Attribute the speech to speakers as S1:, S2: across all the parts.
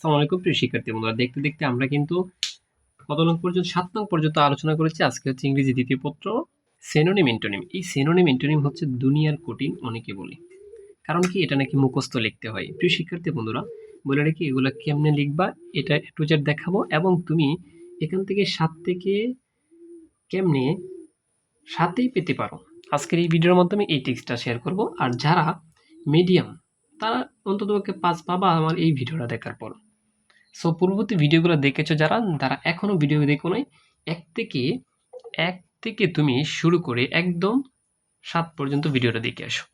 S1: আসসালামু আলাইকুম প্রিয় শিক্ষার্থী বন্ধুরা, দেখতে দেখতে আমরা কিন্তু কত নং পর্যন্ত, সাত নং পর্যন্ত আলোচনা করেছি। আজকে হচ্ছে ইংরেজি দ্বিতীয় পত্র সেনোনিম ইন্টোনিম এই সেনোনিম ইন্টোনিম হচ্ছে দুনিয়ার কঠিন অনেকে বলি। কারণ কি? এটা নাকি মুখস্থ লিখতে হয়। প্রিয় শিক্ষার্থী বন্ধুরা, বলে রাখি, এগুলো কেমনে লিখবা? এটা জেড দেখাবো। এবং তুমি এখান থেকে সাত থেকে কেমনে? সাতেই পেতে পারো। আজকের এই ভিডিওর মাধ্যমে এই টিক্সটা শেয়ার করব। আর যারা মিডিয়াম তারা অন্ততপক্ষে পাঁচ পাবা আমার এই ভিডিওটা দেখার পর। সো পূর্ববর্তী ভিডিওগুলো দেখেছ যারা? তারা এখনও ভিডিও দেখো নাই। এক থেকে এক থেকে তুমি শুরু করে একদম সাত পর্যন্ত ভিডিওটা দেখে আসো।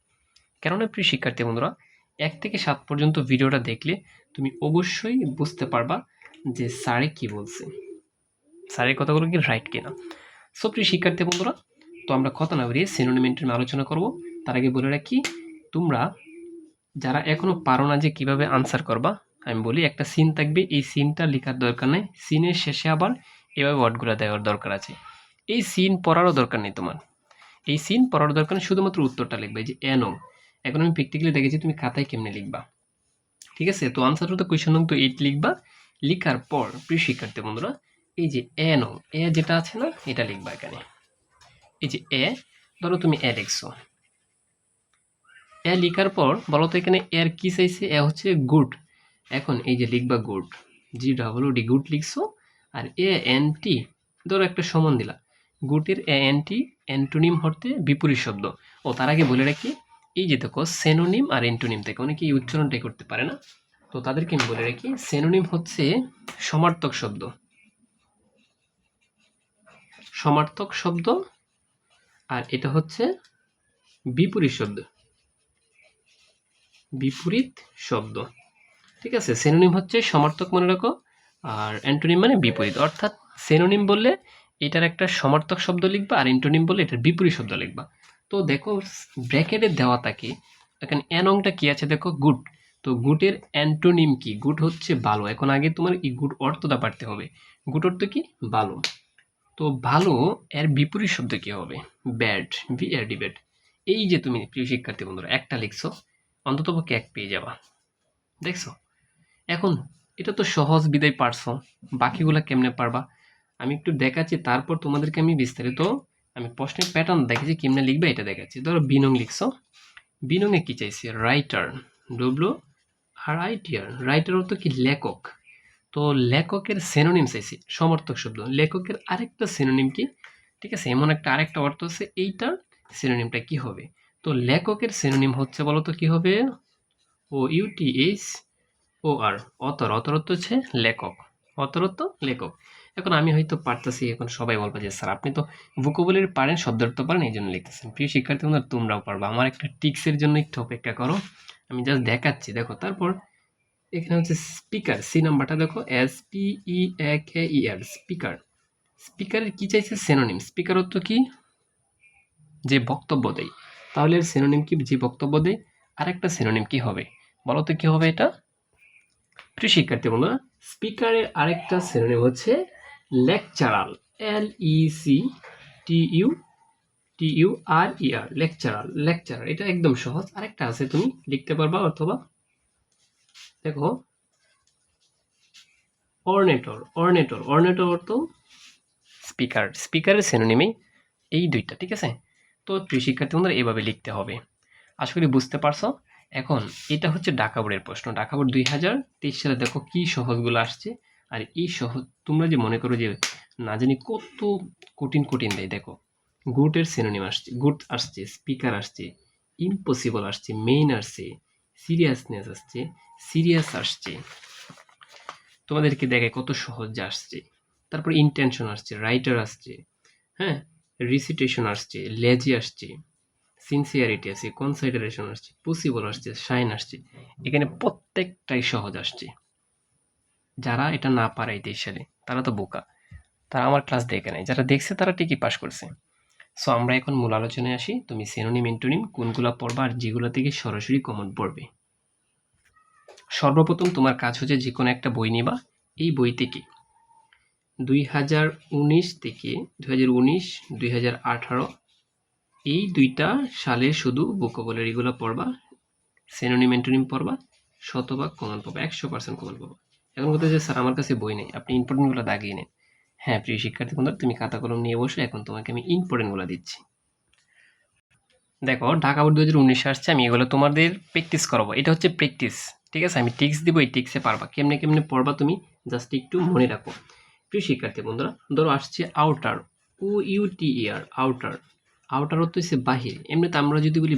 S1: কেননা, প্রিয় শিক্ষার্থী বন্ধুরা, এক থেকে সাত পর্যন্ত ভিডিওটা দেখলে তুমি অবশ্যই বুঝতে পারবা যে স্যারে কি বলছে। স্যারের কথাগুলো কি রাইট কিনা। সো প্রিয় শিক্ষার্থী বন্ধুরা, তো আমরা কথা না বেরিয়ে সিনোনিমেন্টের আলোচনা করব। তার আগে বলে রাখি, তোমরা যারা এখনও পারো না যে কীভাবে আনসার করবা আমি বলি একটা সিন থাকবে, এই সিনটা লেখার দরকার নেই। সিনের শেষে আবার এভাবে ওয়ার্ডগুলো দেওয়ার দরকার আছে। এই সিন পড়ারও দরকার নেই তোমার। এই সিন পড়ার দরকার নেই, শুধুমাত্র উত্তরটা লিখবে যে এনো এখন আমি প্র্যাকটিক্যালি দেখেছি তুমি খাতায় কেমনে লিখবা। ঠিক আছে? তো আনসারটা তো কোয়েশন নং তো এইট লিখবা। লিখার পর, প্রিয় শিক্ষার্থী বন্ধুরা, এই যে এ নং এ যেটা আছে না, এটা লিখবা এখানে। এই যে এ ধরো তুমি এ লিখছো। এ লিখার পর, বলো তো এখানে এর কি চাইছে এ? হচ্ছে গুড এখন এই যে লিখবা good G double D good লিখছো, আর এ এন টি ধরো একটা সমান দিলা। গুটের এ এন টি অ্যান্টোনিম হতে বিপরীত শব্দ। ও, তার আগে বলে রাখি, এই যে দেখো সেনোনিম আর অ্যান্টোনিম থেকে অনেকে এই উচ্চারণটাই করতে পারে না। তো তাদেরকে আমি বলে রাখি সেনোনিম হচ্ছে সমার্থক শব্দ। সমার্থক শব্দ, আর এটা হচ্ছে বিপরীত শব্দ। বিপরীত শব্দ। ঠিক আছে সেনোনিম হচ্ছে সমার্থক মনে রাখো, আর অ্যান্টোনিম মানে বিপরীত। অর্থাৎ সেনোনিম বললে এটার একটা সমার্থক শব্দ লিখবা, আর অ্যান্টোনিম বললে এটার বিপরীত শব্দ লিখবা। তো দেখো, ব্র্যাকেটে দেওয়া থাকে, এখানে অ্যানংটা কী আছে দেখো, গুড। তো গুটের অ্যান্টোনিম কি? গুড হচ্ছে ভালো এখন আগে তোমার এই গুড অর্থটা পারতে হবে। গুড অর্থ কি? ভালো তো ভালো এর বিপরীত শব্দ কি হবে? Bad B R D bad এই যে তুমি প্রিয় শিক্ষার্থী বন্ধুরা, একটা লিখছো অন্তত পক্ষে এক পেয়ে যাবা। দেখছ? এখন এটা তো সহজ বিদায় পারছ। বাকিগুলো কেমনে পারবা? আমি একটু দেখাচ্ছি, তারপর তোমাদেরকে আমি বিস্তারিত আমি প্রশ্নের প্যাটার্ন দেখেছি কেমনে লিখবে এটা দেখাচ্ছি। ধরো বিনং লিখছো। বিনংয়ে কি চাইছি? Writer W R ITR writer অর্থ কি? লেখক। তো লেখকের সেনোনিম চাইছি, সমর্থক শব্দ। লেখকের আরেকটা সেনোনিম কি? ঠিক আছে, এমন একটা আরেকটা অর্থ আছে, এইটার সেনোনিমটা কি হবে? তো লেখকের সেনোনিম হচ্ছে বলতো কি হবে? ও ইউটিএইচ ও আর অতর অতর অর্থ হচ্ছে লেখক। অতর অর্থ লেখক। এখন আমি হয়তো পারতেছি, এখন সবাই বলবে যে, স্যার, আপনি তো ভুকোবলের পারেন, শব্দ অর্থ পারেন, এই জন্য লিখতেছেন। প্রিয় শিক্ষার্থী বন্ধুরা, তোমরাও পারবা। আমার একটা টিক্সের জন্য একটু অপেক্ষা করো। আমি জাস্ট দেখাচ্ছি। দেখো, তারপর এখানে হচ্ছে স্পিকার। সি নাম্বারটা দেখো S P E A K E R speaker. স্পিকারের কী চাইছে? সেনোনিম স্পিকার অর্থ কি? যে বক্তব্য দেয়। তাহলে সেনোনিম কি? যে বক্তব্য দেয়, আরেকটা সেনোনিম কি হবে? বলো তো কি হবে এটা? প্রিয় শিক্ষার্থী বন্ধুরা স্পিকারের আরেকটা সেনোনিম হচ্ছে lecturer L E C T U T U R E R lecturer lecturer এটা একদম সহজ। আরেকটা আছে, তুমি লিখতে পারবা অথবা দেখো অর্নেটর অর্নেটর অর্নেটর অর্থ স্পিকার স্পিকারের সেনোনিমেই এই দুইটা, ঠিক আছে? তো প্রিয় শিক্ষার্থী বন্ধুরা, এভাবে লিখতে হবে। আশা করি বুঝতে পারছ। এখন এটা হচ্ছে ঢাকা বোর্ডের প্রশ্ন। ঢাকা বোর্ড দুই হাজার তেইশ সালে দেখো কি সহজগুলো আসছে। আর এই সহজ, তোমরা যে মনে করো যে না জানি কত কঠিন কঠিন দেয়, দেখো। গুটের সিনোনিম আসছে গুড আসছে স্পিকার আসছে ইম্পসিবল আসছে মেইন আসছে সিরিয়াসনেস আসছে সিরিয়াস আসছে। তোমাদেরকে দেখে কত সহজ আসছে। তারপর ইন্টেনশন আসছে রাইটার আসছে হ্যাঁ? রিসিটেশন আসছে, লেজি আসছে। সিনসিয়ারিটি আছে কনসিডারেশন আসছে পসিবল আসছে সাইন আসছে। এখানে প্রত্যেকটাই সহজ আসছে। যারা এটা না পারে এই সালে তারা তো বোকা। তারা আমার ক্লাস দেখে নেয় যারা দেখছে, তারা ঠিকই পাশ করছে। সো আমরা এখন মূল আলোচনায় আসি। তুমি সেনোনিম এন্টোনিম কোনগুলো পড়বা আর যেগুলো থেকে সরাসরি কমন পড়বে। সর্বপ্রথম তোমার কাজ হচ্ছে যে কোনো একটা বই নিবা। এই বই থেকে দুই হাজার উনিশ থেকে দুই হাজার উনিশ, দুই হাজার আঠারো এই দুইটা সালে শুধু ভোকাবুলারি এগুলো পড়বা সেনোনিম এন্টোনিম পড়বা, শতভাগ কমন পাবা, একশো পার্সেন্ট কমন পাবা। এখন কথা যে স্যার, আমার কাছে বই নেই, আপনি ইম্পর্টেন্টগুলো দাগিয়ে নেন। হ্যাঁ প্রিয় শিক্ষার্থী বন্ধুরা, তুমি খাতা কলম নিয়ে বসো, এখন তোমাকে আমি ইম্পর্টেন্টগুলো দিচ্ছি। দেখো, ঢাকা বোর্ড দু হাজার উনিশে আসছে, আমি এগুলো তোমাদের প্র্যাকটিস করাবো। এটা হচ্ছে প্র্যাকটিস ঠিক আছে? আমি টিক্স দিব, এই টিক্সে পারবা। কেমনে কেমনে পড়বা তুমি, জাস্ট একটু মনে রাখো। প্রিয় শিক্ষার্থী বন্ধুরা, ধরো, আসছে outer O U T E R outer outer অর্থ হচ্ছে বাহির। এমনিতে আমরা যদি বলি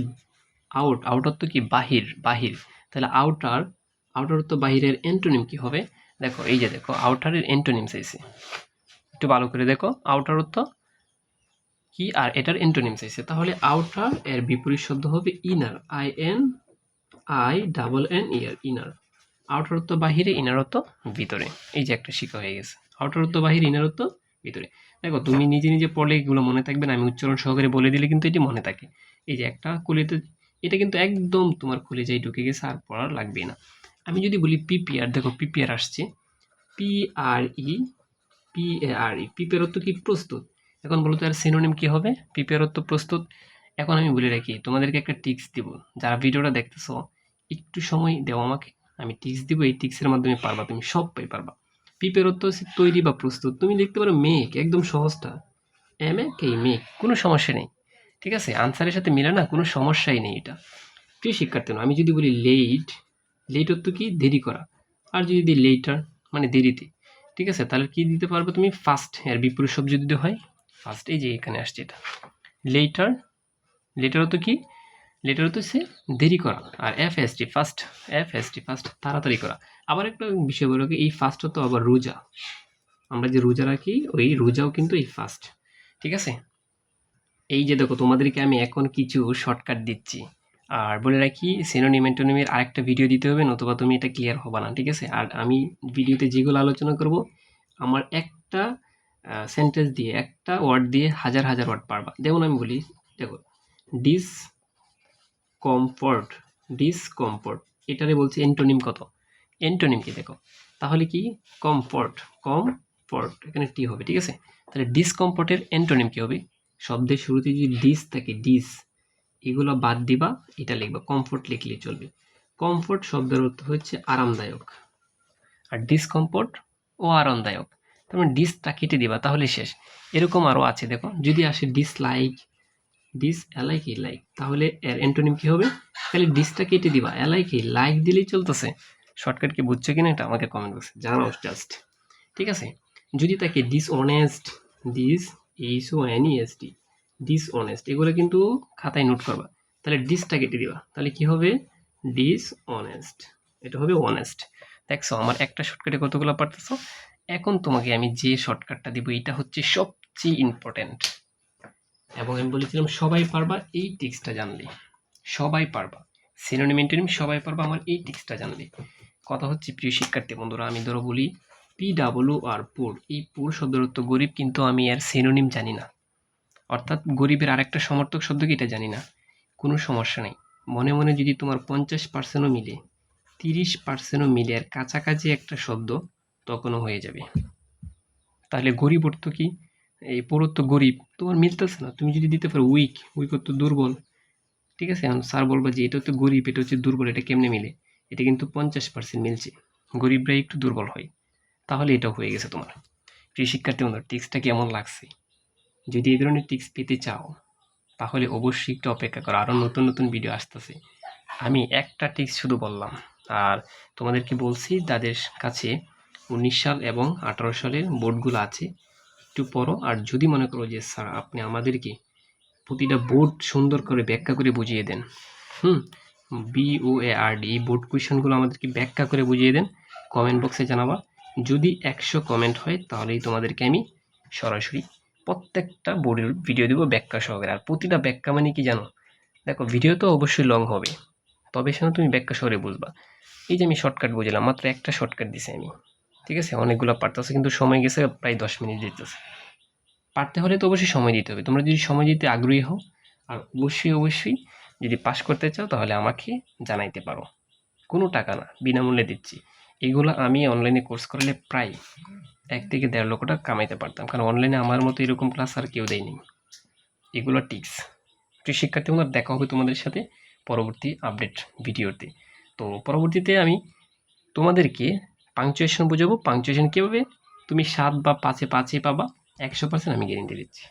S1: আউট আউট অর্থ কি? বাহির বাহির। তাহলে আউটার আউটার অর্থ বাহিরের অ্যান্টোনিম কি হবে? দেখো, এই যে দেখো আউটারের অ্যান্টোনিম চাইছে একটু ভালো করে দেখো আউটার অর্থ কি আর এটার অ্যান্টোনিম চাইছে তাহলে আউটার এর বিপরীত শব্দ হবে inner I N I double N E R inner outer অর্থ বাহিরে ইনার অর্থ ভিতরে। এই যে একটা শিখা হয়ে গেছে। আউটার অর্থ বাহিরে ইনার অর্থ ভিতরে। দেখো, তুমি নিজে নিজে পড়লে এগুলো মনে থাকবে না, আমি উচ্চারণ সহকারে বলে দিলে কিন্তু এটি মনে থাকে। এই যে একটা কুলিতে, এটা কিন্তু একদম তোমার খুলে যাই ঢুকে গেছে, আর পড়ার লাগবে না। আমি যদি বলি পিপিআর, দেখো, পিপিআর আসছে। পি আর ই, পি আর ই পিপের অর্থ কি? প্রস্তুত। এখন বলো তো আর সিনোনিম কি হবে? পিপের অর্থ প্রস্তুত। এখন আমি বলে রাখি, তোমাদেরকে একটা টিক্স দিব। যারা ভিডিওটা দেখতেছো, একটু সময় দেও আমাকে, আমি টিক্স দিব, এই টিক্সের মাধ্যমে পারবা, তুমি সব পাই পারবা। পিপের অর্থ হচ্ছে তৈরি বা প্রস্তুত। তুমি দেখতে পারো মেক একদম সহজটা। এম এ কে মেক কোনো সমস্যা নেই। ঠিক আছে? আনসারের সাথে মিলে না, কোনো সমস্যাই নেই এটা। প্রিয় শিক্ষার্থী, আমি যদি বলি লেট লেট অর্থ কি? দেরি করা। আর যদি লেটার মানে দেরিতে। ঠিক আছে? তাহলে কি দিতে পারব তুমি? ফার্স্ট এর বিপরীত শব্দ যদি হয় ফার্স্ট এই যে এখানে আসছে এটা। লেটার লেটার অর্থ কি? লেটার হচ্ছে দেরি করা। আর F S T first F S T first তাড়াতাড়ি করা। আবার একটা বিষয় বলো কি, এই ফার্স্ট তো আবার রোজা। আমরা যে রোজা রাখি, ওই রোজাও কিন্তু এই ফার্স্ট ঠিক আছে? এই যে দেখো, তোমাদেরকে আমি এখন কিছু শর্টকাট দিচ্ছি। আর বলে রাখি সিনোনিম অ্যান্টোনিমের আরেকটা ভিডিও দিতে হবে, নতুবা তুমি এটা ক্লিয়ার হবে না, ঠিক আছে? আর আমি ভিডিওতে যেগুলো আলোচনা করব, আমার একটা সেন্টেন্স দিয়ে, একটা ওয়ার্ড দিয়ে হাজার হাজার ওয়ার্ড পারবা। যেমন আমি বলি, দেখো ডিস কমফর্ট ডিসকমফর্ট এটারে বলছে এন্টোনিম কত? এন্টোনিম কি দেখো? তাহলে কি? কমফর্ট কমফর্ট এখানে টি হবে, ঠিক আছে? তাহলে ডিসকমফর্টের এন্টোনিম কি হবে? শব্দের শুরুতে যদি ডিস থাকে ডিস এগুলো বাদ দিবা, এটা লিখবা কমফোর্ট লিখলে চলবে। কমফোর্ট শব্দের অর্থ হচ্ছে আরামদায়ক। আর ডিসকমফোর্ট ও আরামদায়ক। তার মানে ডিসটা কেটে দিবা, তাহলে শেষ। এরকম আরও আছে, দেখো। যদি আসে dislike dis alike E like তাহলে এর অ্যান্টোনিম কি হবে? খালি ডিসটা কেটে দিবা। অ্যালাইক ই লাইক দিলেই চলতেছে। শর্টকাট কি বুঝছ কিনা এটা আমাকে কমেন্ট বক্সে জানাও জাস্ট ঠিক আছে? যদি তাকে dishonest dis H O N S T dishonest এগুলো কিন্তু খাতায় নোট করবা। তাহলে ডিসটা কেটে দিবা। তাহলে কি হবে? ডিসঅনেস্ট এটা হবে অনেস্ট দেখছ, আমার একটা শর্টকাটে কতগুলো পারতেছো? এখন তোমাকে আমি যে শর্টকাটটা দিব এটা হচ্ছে সবচেয়ে ইম্পর্ট্যান্ট এবং আমি বলেছিলাম সবাই পারবা এই টিক্সটা জানলে। সবাই পারবা। সিনোনিম এন্টোনিম সবাই পারবা আমার এই টিক্সটা জানলে। কথা হচ্ছে, প্রিয় শিক্ষার্থী বন্ধুরা, আমি ধরো বলি পি ডাব্লু আর পুর এই পুর শব্দের গরিব, কিন্তু আমি এর সিনোনিম জানি না। অর্থাৎ গরিবের আরেকটা সমর্থক শব্দ কি এটা জানি না। কোনো সমস্যা নেই। মনে মনে যদি তোমার পঞ্চাশ পার্সেন্টও মিলে, তিরিশ পার্সেন্টও মিলে আর কাছাকাছি একটা শব্দ, তখনও হয়ে যাবে। তাহলে গরিব অর্থ কি? এই পুরো গরিব, তোমার মিলতেছে না। তুমি যদি দিতে পারো উইক উইক তো দুর্বল। ঠিক আছে? এখন স্যার বলব যে, এটা তো গরিব, এটা হচ্ছে দুর্বল, এটা কেমনে মিলে? এটা কিন্তু পঞ্চাশ পার্সেন্ট মিলছে। গরিবরাই একটু দুর্বল হয়। তাহলে এটাও হয়ে গেছে তোমার। প্রিয় শিক্ষার্থী বন্ধু টিক্সটা কেমন লাগছে? যদি এই ধরনের টিক্স পেতে চাও, তাহলে অবশ্যই একটু অপেক্ষা করো। আরও নতুন নতুন ভিডিও আসতেছে। আমি একটা টিক্স শুধু বললাম। আর তোমাদেরকে বলছি, তাদের কাছে উনিশ সাল এবং আঠারো সালের বোর্ডগুলো আছে। একটু পড়ো। আর যদি মনে করো যে, স্যার, আপনি আমাদেরকে প্রতিটা বোর্ড সুন্দর করে ব্যাখ্যা করে বুঝিয়ে দেন। হুম? B O A R D এই বোর্ড কোয়েশনগুলো আমাদেরকে ব্যাখ্যা করে বুঝিয়ে দেন। কমেন্ট বক্সে জানাবা। যদি একশো কমেন্ট হয়, তাহলেই তোমাদেরকে আমি সরাসরি প্রত্যেকটা বোর্ডের ভিডিও দেবো ব্যাখ্যা সহকারে। আর প্রতিটা ব্যাখ্যা মানে কি জানো? দেখো, ভিডিও তো অবশ্যই লং হবে। তবে সেখানে তুমি ব্যাখ্যা সহকারে বুঝবা। এই যে আমি শর্টকাট বুঝলাম, মাত্র একটা শর্টকাট দিছি আমি। ঠিক আছে? অনেকগুলো পারতেছে কিন্তু সময় গেছে প্রায় দশ মিনিট দিতেছে। পারতে হলে তো অবশ্যই সময় দিতে হবে। তোমরা যদি সময় দিতে আগ্রহী হও, আর অবশ্যই অবশ্যই যদি পাশ করতে চাও, তাহলে আমাকে জানাইতে পারো। কোনো টাকা না, বিনামূল্যে দিচ্ছি। এগুলো আমি অনলাইনে কোর্স করলে প্রায় এক থেকে দেড় লক্ষ টাকা কামাইতে পারতাম। কারণ অনলাইনে আমার মতো এরকম ক্লাস আর কেউ দেয়নি। এগুলো টিক্স প্রিয় শিক্ষার্থী দেখা হবে তোমাদের সাথে পরবর্তী আপডেট ভিডিওতে। তো পরবর্তীতে আমি তোমাদেরকে পাংচুয়েশন বুঝাবো। পাংচুয়েশন কীভাবে? তুমি সাত বা পাঁচে পাঁচে পাবা। একশো পার্সেন্ট আমি গ্যারেন্টি দিচ্ছি।